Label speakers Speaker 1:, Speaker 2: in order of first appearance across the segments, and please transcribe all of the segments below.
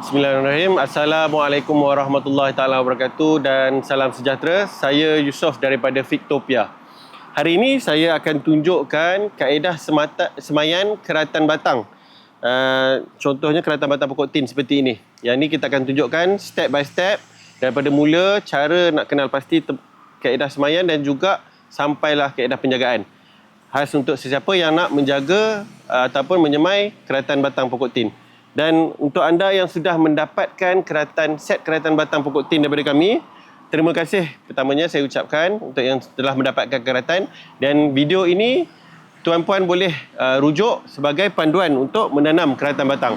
Speaker 1: Bismillahirrahmanirrahim. Assalamualaikum warahmatullahi taala wabarakatuh dan salam sejahtera. Saya Yusof daripada Fiktopia. Hari ini saya akan tunjukkan kaedah semata, semayan keratan batang. Uh, contohnya keratan batang pokok tin seperti ini. Yang ini kita akan tunjukkan step by step daripada mula cara nak kenal pasti kaedah semayan dan juga sampailah kaedah penjagaan. Khas untuk sesiapa yang nak menjaga uh, ataupun menyemai keratan batang pokok tin. Dan untuk anda yang sudah mendapatkan keratan set keratan batang pokok tin daripada kami, terima kasih pertamanya saya ucapkan untuk yang telah mendapatkan keratan dan video ini tuan-puan boleh uh, rujuk sebagai panduan untuk menanam keratan batang.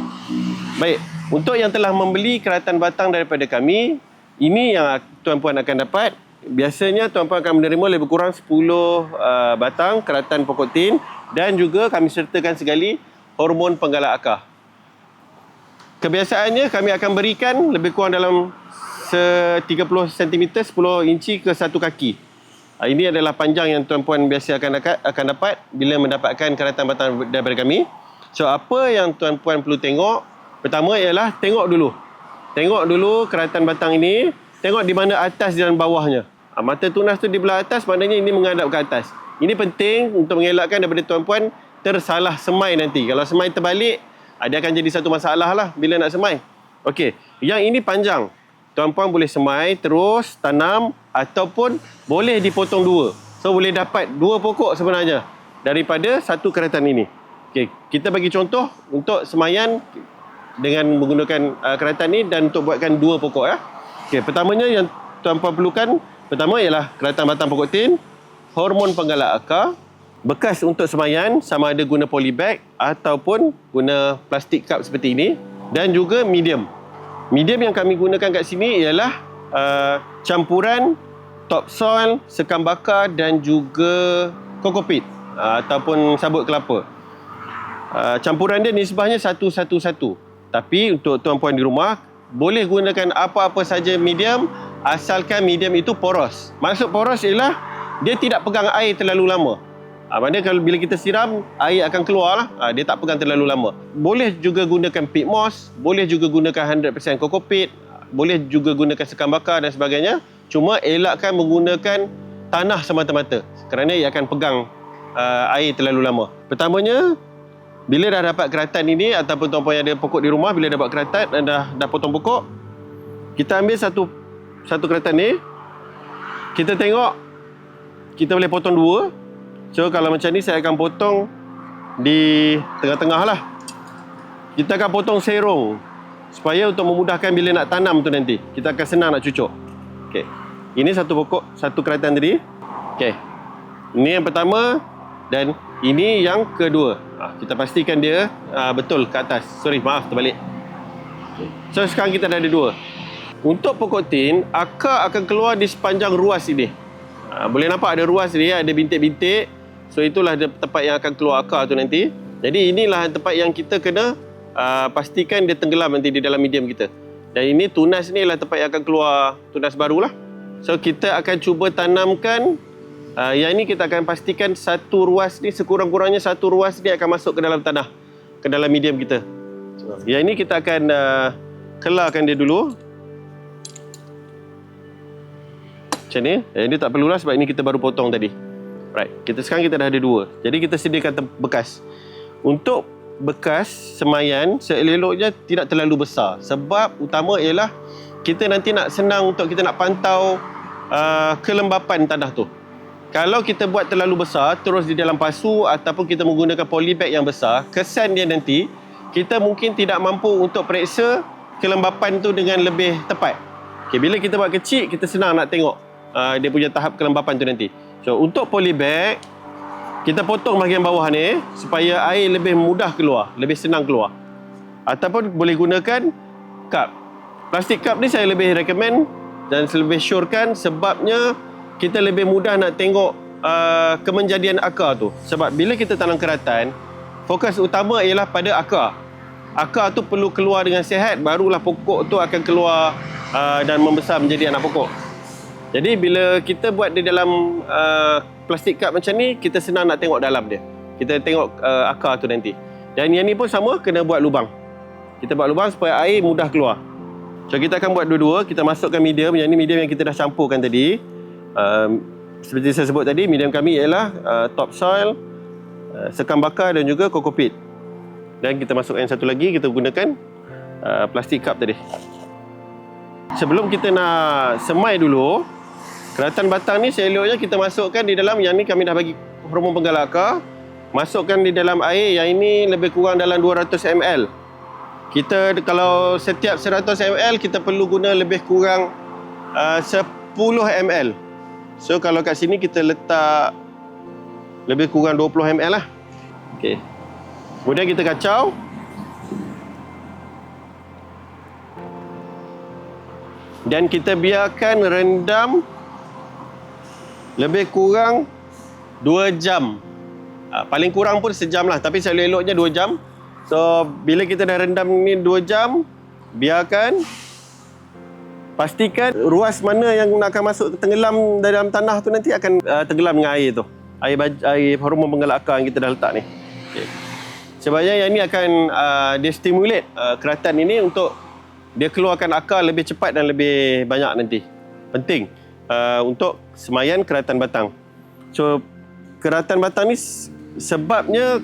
Speaker 1: Baik, untuk yang telah membeli keratan batang daripada kami, ini yang tuan-puan akan dapat. Biasanya tuan-puan akan menerima lebih kurang 10 uh, batang keratan pokok tin dan juga kami sertakan sekali hormon penggalak akar. Kebiasaannya kami akan berikan lebih kurang dalam se 30 cm 10 inci ke satu kaki. Ah, Ini adalah panjang yang tuan-puan biasa akan dapat, akan dapat bila mendapatkan keratan batang daripada kami. So apa yang tuan-puan perlu tengok? Pertama ialah tengok dulu. Tengok dulu keratan batang ini, tengok di mana atas dan bawahnya. Ah, Mata tunas tu di belah atas maknanya ini menghadap ke atas. Ini penting untuk mengelakkan daripada tuan-puan tersalah semai nanti. Kalau semai terbalik, dia akan jadi satu masalah lah bila nak semai. Okey, yang ini panjang. Tuan-puan boleh semai terus tanam ataupun boleh dipotong dua. So boleh dapat dua pokok sebenarnya daripada satu keratan ini. Okey, kita bagi contoh untuk semayan dengan menggunakan uh, keratan ni dan untuk buatkan dua pokok ya. Okey, pertamanya yang tuan-puan perlukan pertama ialah keratan batang pokok tin, hormon penggalak akar, bekas untuk semayan sama ada guna polybag ataupun guna plastik cup seperti ini dan juga medium. Medium yang kami gunakan kat sini ialah uh, campuran topsoil, sekam bakar dan juga kokopit uh, ataupun sabut kelapa. Uh, campuran dia nisbahnya satu-satu-satu. Tapi untuk tuan-puan di rumah, boleh gunakan apa-apa saja medium asalkan medium itu poros. Maksud poros ialah dia tidak pegang air terlalu lama. Ha, maknanya kalau bila kita siram, air akan keluar lah. Ha, dia tak pegang terlalu lama. Boleh juga gunakan peat moss, boleh juga gunakan 100% kokopit, boleh juga gunakan sekam bakar dan sebagainya. Cuma elakkan menggunakan tanah semata-mata kerana ia akan pegang uh, air terlalu lama. Pertamanya, bila dah dapat keratan ini ataupun tuan-puan yang ada pokok di rumah, bila dapat keratan dan dah, dah potong pokok, kita ambil satu satu keratan ni, kita tengok, kita boleh potong dua, So kalau macam ni saya akan potong di tengah-tengah lah. Kita akan potong serong supaya untuk memudahkan bila nak tanam tu nanti. Kita akan senang nak cucuk. Okey. Ini satu pokok, satu keratan tadi. Okey. Ini yang pertama dan ini yang kedua. Ha, kita pastikan dia ha, betul ke atas. Sorry, maaf terbalik. So sekarang kita dah ada dua. Untuk pokok tin, akar akan keluar di sepanjang ruas ini. Ha, boleh nampak ada ruas ni, ada bintik-bintik. So itulah dia tempat yang akan keluar akar tu nanti. Jadi inilah tempat yang kita kena uh, pastikan dia tenggelam nanti di dalam medium kita. Dan ini tunas ni lah tempat yang akan keluar tunas baru lah. So kita akan cuba tanamkan uh, yang ini kita akan pastikan satu ruas ni sekurang-kurangnya satu ruas ni akan masuk ke dalam tanah. Ke dalam medium kita. Yang ini kita akan uh, kelarkan dia dulu. Macam ni. Yang ini tak perlulah sebab ini kita baru potong tadi. Right. Kita sekarang kita dah ada dua. Jadi kita sediakan bekas. Untuk bekas semayan seelok-eloknya tidak terlalu besar. Sebab utama ialah kita nanti nak senang untuk kita nak pantau uh, kelembapan tanah tu. Kalau kita buat terlalu besar terus di dalam pasu ataupun kita menggunakan polybag yang besar, kesan dia nanti kita mungkin tidak mampu untuk periksa kelembapan tu dengan lebih tepat. Okay, bila kita buat kecil, kita senang nak tengok uh, dia punya tahap kelembapan tu nanti. So untuk polybag kita potong bahagian bawah ni supaya air lebih mudah keluar, lebih senang keluar. Ataupun boleh gunakan cup. Plastik cup ni saya lebih recommend dan lebih surekan sebabnya kita lebih mudah nak tengok uh, kemenjadian akar tu. Sebab bila kita tanam keratan, fokus utama ialah pada akar. Akar tu perlu keluar dengan sihat barulah pokok tu akan keluar uh, dan membesar menjadi anak pokok. Jadi bila kita buat di dalam uh, plastik cup macam ni, kita senang nak tengok dalam dia. Kita tengok uh, akar tu nanti. Dan yang ni pun sama, kena buat lubang. Kita buat lubang supaya air mudah keluar. So kita akan buat dua-dua. Kita masukkan medium. Yang ni medium yang kita dah campurkan tadi. Um, seperti saya sebut tadi, medium kami ialah uh, topsoil, uh, sekam bakar dan juga kokopit. Dan kita masukkan yang satu lagi, kita gunakan uh, plastik cup tadi. Sebelum kita nak semai dulu, keratan batang ni seeloknya kita masukkan di dalam yang ni kami dah bagi hormon penggalak akar. Masukkan di dalam air yang ini lebih kurang dalam 200 ml. Kita kalau setiap 100 ml kita perlu guna lebih kurang uh, 10 ml. So kalau kat sini kita letak lebih kurang 20 ml lah. Okey. Kemudian kita kacau. Dan kita biarkan rendam lebih kurang 2 jam. Uh, paling kurang pun sejam lah. Tapi saya eloknya 2 jam. So, bila kita dah rendam ni 2 jam, biarkan. Pastikan ruas mana yang akan masuk tenggelam dalam tanah tu nanti akan uh, tenggelam dengan air tu. Air, air hormon penggalak akar yang kita dah letak ni. Okay. Sebabnya yang ni akan uh, dia stimulate uh, keratan ini untuk dia keluarkan akar lebih cepat dan lebih banyak nanti. Penting uh, untuk semayan keratan batang. So keratan batang ni sebabnya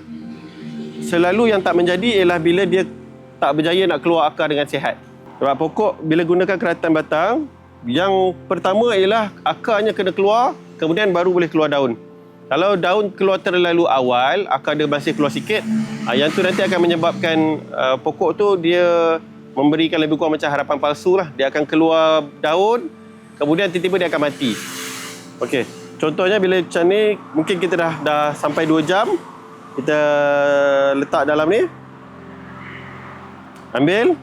Speaker 1: selalu yang tak menjadi ialah bila dia tak berjaya nak keluar akar dengan sihat. Sebab pokok bila gunakan keratan batang, yang pertama ialah akarnya kena keluar, kemudian baru boleh keluar daun. Kalau daun keluar terlalu awal, akar dia masih keluar sikit, ah, yang tu nanti akan menyebabkan uh, pokok tu dia memberikan lebih kurang macam harapan palsu lah. Dia akan keluar daun, kemudian tiba-tiba dia akan mati. Okey. Contohnya bila macam ni, mungkin kita dah dah sampai 2 jam, kita letak dalam ni. Ambil.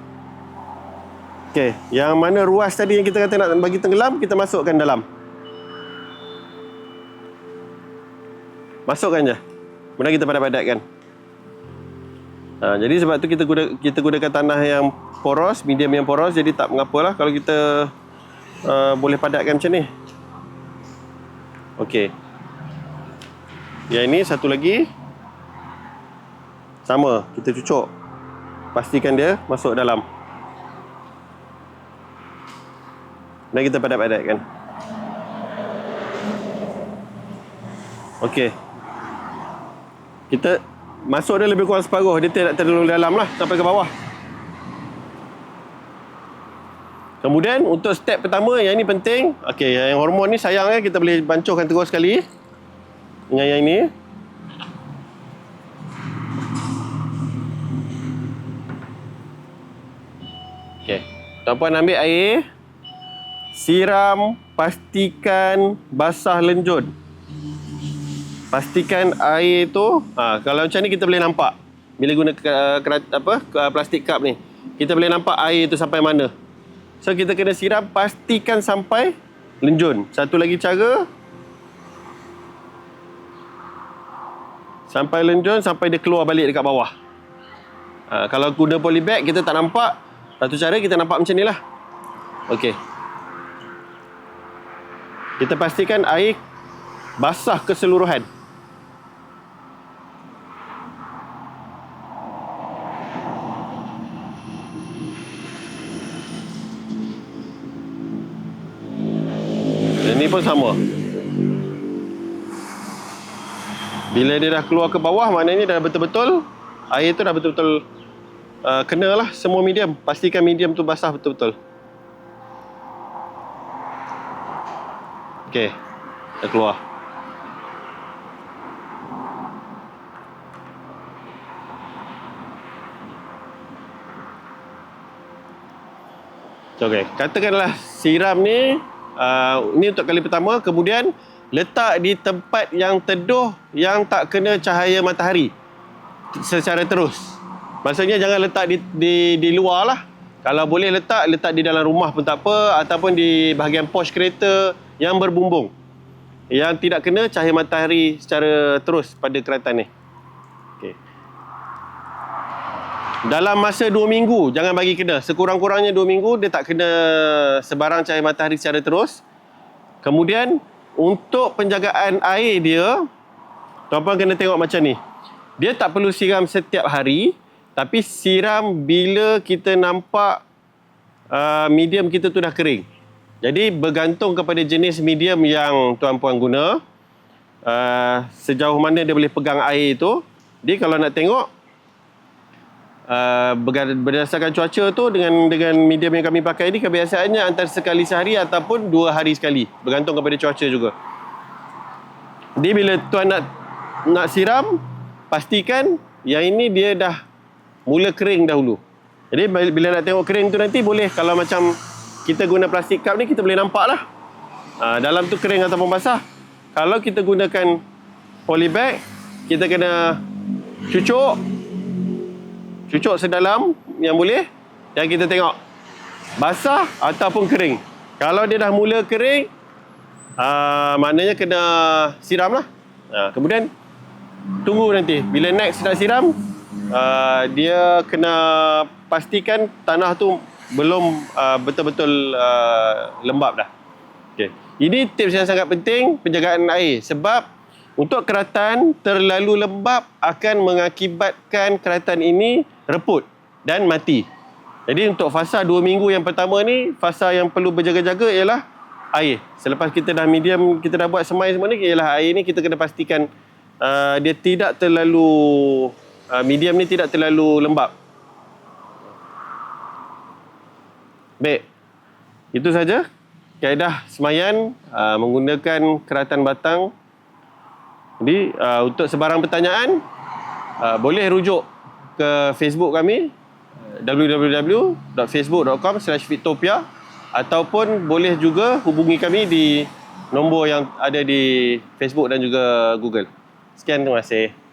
Speaker 1: Okey, yang mana ruas tadi yang kita kata nak bagi tenggelam, kita masukkan dalam. Masukkan je. Kemudian kita padat-padatkan. Ha, jadi sebab tu kita guna, kita gunakan tanah yang poros, medium yang poros, jadi tak mengapalah kalau kita uh, boleh padatkan macam ni. Okey. Yang ini satu lagi. Sama, kita cucuk. Pastikan dia masuk dalam. Dan kita padat-padatkan. Okey. Kita masuk dia lebih kurang separuh. Dia tidak terlalu dalam lah sampai ke bawah. Kemudian untuk step pertama yang ini penting. Okey, yang hormon ni sayang eh kita boleh bancuhkan terus sekali. Dengan yang ini. Okey. Tuan-puan ambil air. Siram, pastikan basah lenjun. Pastikan air tu, ha, kalau macam ni kita boleh nampak. Bila guna kerat, apa plastik cup ni, kita boleh nampak air tu sampai mana. So kita kena siram pastikan sampai lenjun. Satu lagi cara sampai lenjun sampai dia keluar balik dekat bawah. Ha, kalau guna polybag kita tak nampak. Satu cara kita nampak macam ni lah. Okey. Kita pastikan air basah keseluruhan. Ini pun sama. Bila dia dah keluar ke bawah, maknanya dah betul-betul air tu dah betul-betul uh, kenalah semua medium. Pastikan medium tu basah betul-betul. Okey. Dah keluar. Okey, katakanlah siram ni uh, ni untuk kali pertama kemudian letak di tempat yang teduh yang tak kena cahaya matahari secara terus. Maksudnya jangan letak di di, di luar lah. Kalau boleh letak, letak di dalam rumah pun tak apa ataupun di bahagian posh kereta yang berbumbung. Yang tidak kena cahaya matahari secara terus pada keratan ni. Okay. Dalam masa dua minggu, jangan bagi kena. Sekurang-kurangnya dua minggu, dia tak kena sebarang cahaya matahari secara terus. Kemudian, untuk penjagaan air dia, tuan-tuan kena tengok macam ni. Dia tak perlu siram setiap hari, Tapi siram bila kita nampak uh, medium kita tu dah kering. Jadi bergantung kepada jenis medium yang tuan-puan guna. Uh, sejauh mana dia boleh pegang air tu. Jadi kalau nak tengok uh, berdasarkan cuaca tu dengan dengan medium yang kami pakai ni kebiasaannya antara sekali sehari ataupun dua hari sekali. Bergantung kepada cuaca juga. Jadi bila tuan nak nak siram, pastikan yang ini dia dah mula kering dahulu. Jadi bila nak tengok kering tu nanti boleh kalau macam kita guna plastik cup ni kita boleh nampak lah. Ha, dalam tu kering ataupun basah. Kalau kita gunakan polybag, kita kena cucuk. Cucuk sedalam yang boleh. Dan kita tengok basah ataupun kering. Kalau dia dah mula kering, uh, maknanya kena siram lah. Uh, kemudian tunggu nanti. Bila next nak siram, uh, dia kena pastikan tanah tu belum betul-betul uh, lembab dah. Okay. Ini tips yang sangat penting penjagaan air sebab untuk keratan terlalu lembab akan mengakibatkan keratan ini reput dan mati. Jadi untuk fasa 2 minggu yang pertama ni fasa yang perlu berjaga-jaga ialah air. Selepas kita dah medium kita dah buat semai semua ni ialah air ni kita kena pastikan uh, dia tidak terlalu uh, medium ni tidak terlalu lembab. Baik. Itu saja kaedah semayan uh, menggunakan keratan batang. Jadi uh, untuk sebarang pertanyaan uh, boleh rujuk ke Facebook kami www.facebook.com/fitopia ataupun boleh juga hubungi kami di nombor yang ada di Facebook dan juga Google. Sekian terima kasih.